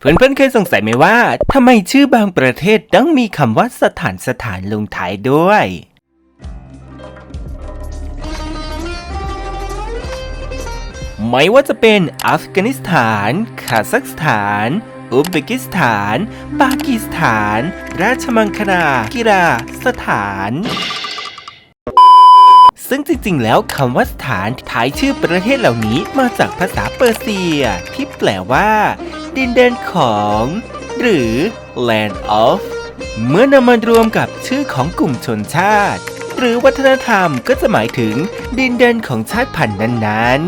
เพื่อนๆเคยสงสัยไหมว่าทำไมชื่อบางประเทศต้องมีคำว่าสถานสถานลงท้ายด้วย ไม่ว่าจะเป็นอัฟกานิสถาน คาซัคสถาน อุซเบกิสถาน ปากีสถาน ราชมังคลากิราสถาน ซึ่งจริงๆ แล้วคำว่าสถานท้ายชื่อประเทศเหล่านี้มาจากภาษาเปอร์เซีย ที่แปลว่า ดินแดนของ หรือ land of เมื่อนำมารวมกับชื่อของกลุ่มชนชาติ หรือวัฒนธรรมก็จะหมายถึง ดินแดนของชาติพันธุ์นั้นๆ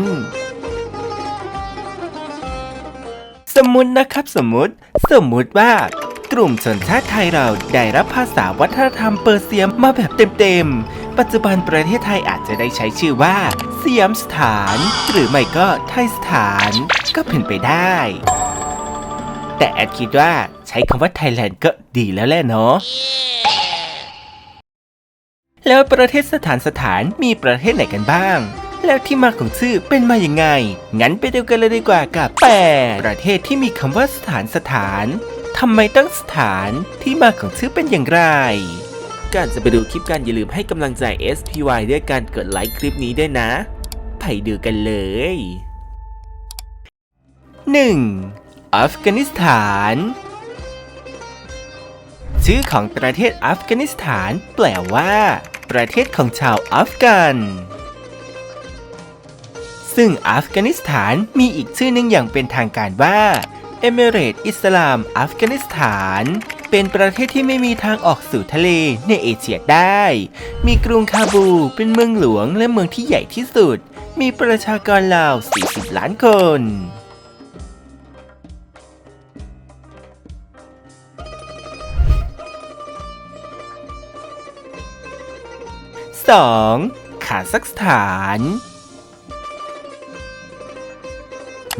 สมมตินะครับสมมติสมมติว่ากลุ่มชนชาติไทยเราได้รับภาษาวัฒนธรรมเปอร์เซียมาแบบเต็มๆ ปัจจุบันประเทศไทยอาจจะได้ใช้ชื่อว่าสยามสถาน หรือไม่ก็ไทยสถานก็เป็นไปได้ แต่แอดคิดว่าใช้คำว่าไทยแลนด์ก็ดีแล้วแหละเนาะแล้วประเทศสถานสถานมีประเทศไหนกันบ้าง แล้วที่มาของชื่อเป็นมาอย่างไง งั้นไปดูกันเลยดีกว่ากับแปดประเทศที่มีคำว่าสถานสถานทำไมตั้งสถานที่มาของชื่อเป็นอย่างไร ก่อนจะไปดูคลิปกันอย่าลืมให้กำลังใจ SPY ด้วยการกดไลค์คลิปนี้ด้วยนะ ไปดูกันเลย 1. อัฟกานิสถาน ชื่อของประเทศอัฟกานิสถาน แปลว่า ประเทศของชาวอัฟกัน ซึ่งอัฟกานิสถานมีอีกชื่อหนึ่งอย่างเป็นทางการว่าเอมิเรตอิสลามอัฟกานิสถาน เป็นประเทศที่ไม่มีทางออกสู่ทะเลในเอเชียได้ มีกรุงคาบูเป็นเมืองหลวงและเมืองที่ใหญ่ที่สุด มีประชากรราว 40 ล้านคน 2. คาซัคสถาน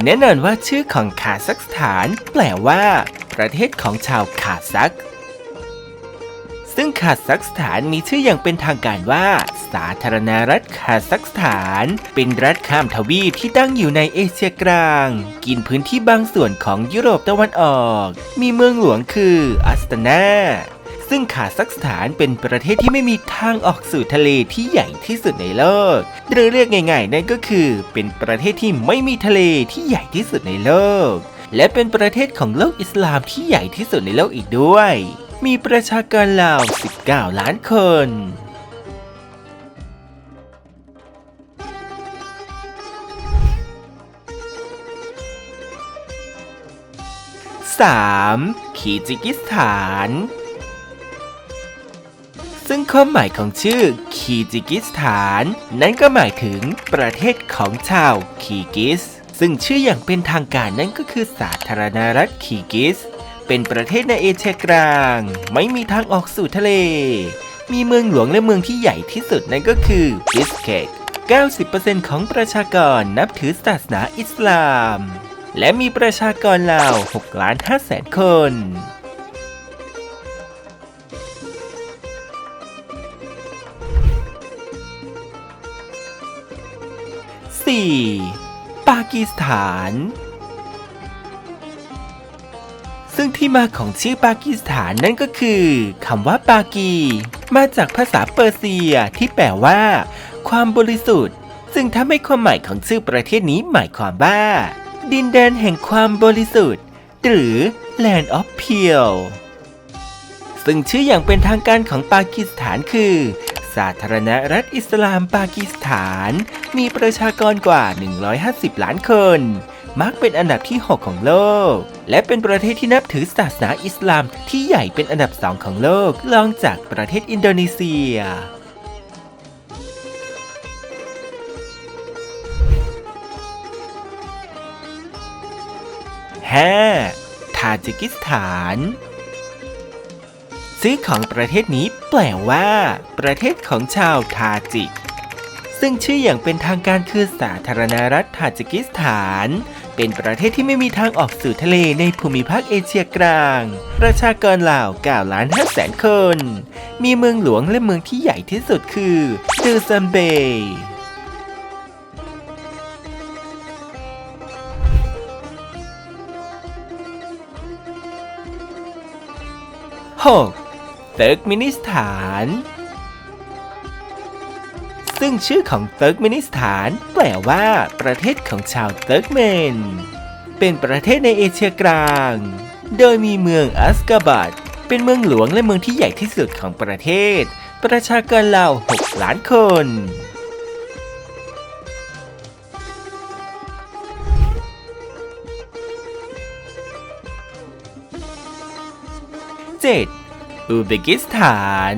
แน่นอนว่าชื่อของคาซัคสถานแปลว่า ประเทศของชาวคาซัค ซึ่งคาซัคสถานมีชื่ออย่างเป็นทางการว่า สาธารณรัฐคาซัคสถาน เป็นรัฐข้ามทวีปที่ตั้งอยู่ในเอเชียกลาง กินพื้นที่บางส่วนของยุโรปตะวันออก มีเมืองหลวงคืออัสตานาซึ่งคาซัคสถานเป็นประเทศที่ไม่มีทางออกสู่ทะเลที่ใหญ่ที่สุดในโลก หรือเรียกง่ายๆนั่นก็คือ เป็นประเทศที่ไม่มีทะเลที่ใหญ่ที่สุดในโลก และเป็นประเทศของโลกอิสลามที่ใหญ่ที่สุดในโลกอีกด้วย มีประชากรราว 19 ล้านคน 3. คีจิกิสถาน ซึ่งความหมายของชื่อคีจิกิสถาน นั้นก็หมายถึงประเทศของชาวคีกิส ซึ่งชื่ออย่างเป็นทางการนั่นก็คือสาธารณรัฐคีกิส เป็นประเทศในเอเชียกลาง ไม่มีทางออกสู่ทะเล มีเมืองหลวงและเมืองที่ใหญ่ที่สุดนั่นก็คือบิสเคก90%ของประชากรนับถือศาสนาอิสลาม และมีประชากรราว6ล้าน5แสนคน 4. ากีสถาน ซึ่งที่มาของชื่อปากีสถานนั่นก็คือคำว่าปากี มาจากภาษาเปอร์เซียที่แปลว่า ความบริสุทธิ์ ซึ่งถ้าไม่ความหมายของชื่อประเทศนี้หมายความว่า ดินแดนแห่งความบริสุทธิ์ หรือ Land of Pure ซึ่งชื่ออย่างเป็นทางการของปากีสถานคือ สาธารณรัฐอิสลามปากีสถาน มีประชากรกว่า 150 ล้านคน มักเป็นอันดับที่ 6 ของโลก และเป็นประเทศที่นับถือศาสนาอิสลามที่ใหญ่เป็นอันดับ2ของโลกรองจากประเทศอินโดนีเซีย 5. ทาจิกิสถาน ชื่อของประเทศนี้แปลว่า ประเทศของชาวทาจิก ซึ่งชื่ออย่างเป็นทางการคือสาธารณรัฐทาจิกิสถาน เป็นประเทศที่ไม่มีทางออกสู่ทะเลในภูมิภาคเอเชียกลาง ประชากรรา9ล้าน5แสนคน มีเมืองหลวงและเมืองที่ใหญ่ที่สุดคือดูซัมเบย์ 6. เติร์กมินิสถาน ซึ่งชื่อของเติร์กมินิสถาน แปลว่าประเทศของชาวเติร์กเมน เป็นประเทศในเอเชียกลาง โดยมีเมืองอัสกาบัดเป็นเมืองหลวงและเมืองที่ใหญ่ที่สุดของประเทศ ประชากรราว 6 ล้านคน 7. อุซเบกิสถาน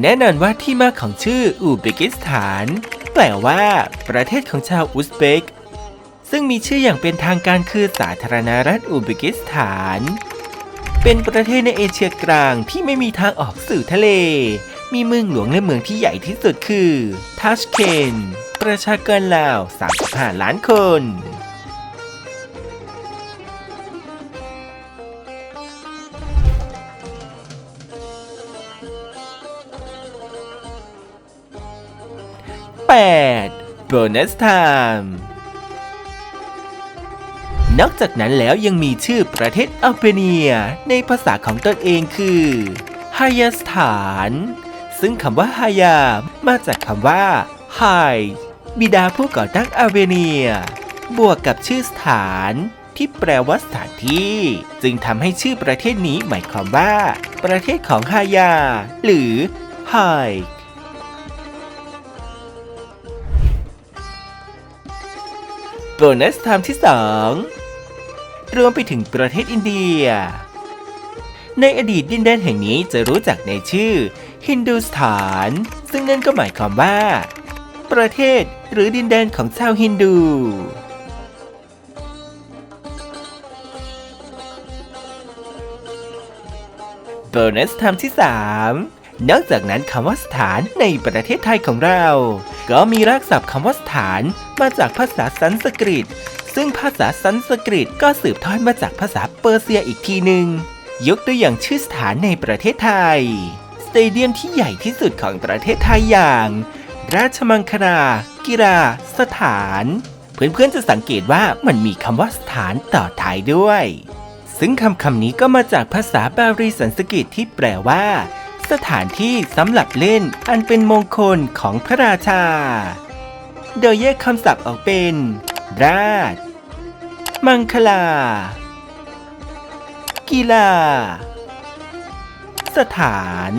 แน่นอนว่าที่มาของชื่ออุซเบกิสถาน แปลว่า ประเทศของชาวอุซเบก ซึ่งมีชื่ออย่างเป็นทางการคือสาธารณรัฐอุซเบกิสถาน เป็นประเทศในเอเชียกลางที่ไม่มีทางออกสู่ทะเล มีเมืองหลวงและเมืองที่ใหญ่ที่สุดคือทัชเคนประชากรราว 35 ล้านคน 8. Bonus Time นอกจากนั้นแล้วยังมีชื่อประเทศอัลเบเนีย ในภาษาของตนเองคือฮายาสถาน ซึ่งคำว่าฮายามาจากคำว่าไฮบิดาผู้ก่อตั้งอัลเบเนีย บวกกับชื่อสถานที่แปลว่าสถานที่ จึงทำให้ชื่อประเทศนี้หมายความว่า ประเทศของฮายา หรือไฮ โบนัสไทม์ที่ 2 รวมไปถึงประเทศอินเดีย ในอดีตดินแดนแห่งนี้จะรู้จักในชื่อฮินดูสถาน ซึ่งนั่นก็หมายความว่า ประเทศหรือดินแดนของชาวฮินดูโบนัสไทม์ที่ 3 นอกจากนั้นคำว่าสถานในประเทศไทยของเรา ก็มีรากศัพท์คำว่าสถาน มาจากภาษาสันสกฤต ซึ่งภาษาสันสกฤตก็สืบทอดมาจากภาษาเปอร์เซียอีกทีหนึ่งยกตัวอย่างชื่อสถานในประเทศไทย สเตเดียมที่ใหญ่ที่สุดของประเทศไทยอย่าง ราชมังคลากีฬาสถาน เพื่อนๆจะสังเกตว่ามันมีคำว่าสถานต่อท้ายด้วย ซึ่งคำคำนี้ก็มาจากภาษาบาลีสันสกฤตที่แปลว่า สถานที่สำหรับเล่นอันเป็นมงคลของพระราชา โดยแยกคำศัพท์ออกเป็น ราช มังคลา กีฬา สถาน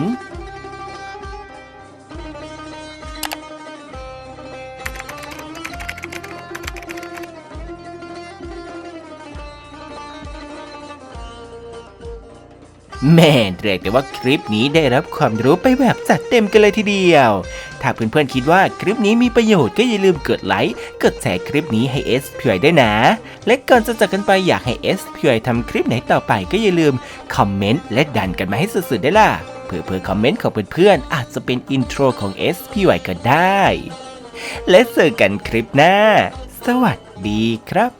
แม่เรียกได้ว่าคลิปนี้ได้รับความรู้ไปแบบจัดเต็มกันเลยทีเดียว ถ้าเพื่อนๆคิดว่าคลิปนี้มีประโยชน์ก็อย่าลืมกดไลค์กดแชร์คลิปนี้ให้ S พี่ได้วยนะ และก่อนจะจากกันไปอยากให้ S พี่ไทำคลิปไหนต่อไปก็อย่าลืมคอมเมนต์และดันกันมาให้สุดๆได้ล่ะเผื่อเพื่อคอมเมนต์ของเพื่อนๆอาจจะเป็นอินโทรของ S พี่ก็ได้และเจอกันคลิปหน้า สวัสดีครับ